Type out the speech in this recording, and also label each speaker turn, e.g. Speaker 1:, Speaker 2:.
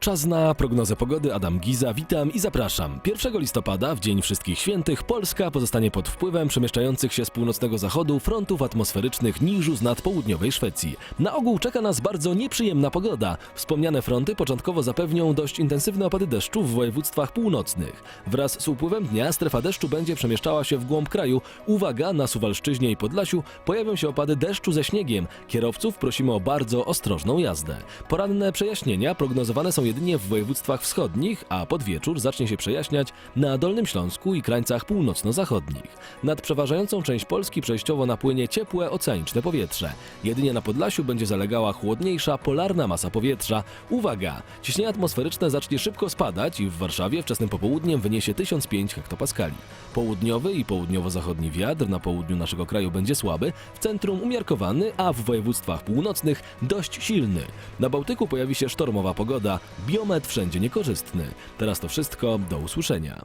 Speaker 1: Czas na prognozę pogody. Adam Giza, witam i zapraszam. 1 listopada, w Dzień Wszystkich Świętych, Polska pozostanie pod wpływem przemieszczających się z północnego zachodu frontów atmosferycznych niżu z nad południowej Szwecji. Na ogół czeka nas bardzo nieprzyjemna pogoda. Wspomniane fronty początkowo zapewnią dość intensywne opady deszczu w województwach północnych. Wraz z upływem dnia strefa deszczu będzie przemieszczała się w głąb kraju. Uwaga, na Suwalszczyźnie i Podlasiu pojawią się opady deszczu ze śniegiem. Kierowców prosimy o bardzo ostrożną jazdę. Poranne przejaśnienia prognozowane są jedynie w województwach wschodnich, a pod wieczór zacznie się przejaśniać na Dolnym Śląsku i krańcach północno-zachodnich. Nad przeważającą część Polski przejściowo napłynie ciepłe oceaniczne powietrze. Jedynie na Podlasiu będzie zalegała chłodniejsza polarna masa powietrza. Uwaga! Ciśnienie atmosferyczne zacznie szybko spadać i w Warszawie wczesnym popołudniem wyniesie 1005 hektopaskali. Południowy i południowo-zachodni wiatr na południu naszego kraju będzie słaby, w centrum umiarkowany, a w województwach północnych dość silny. Na Bałtyku pojawi się sztormowa pogoda, biometr wszędzie niekorzystny. Teraz to wszystko, do usłyszenia.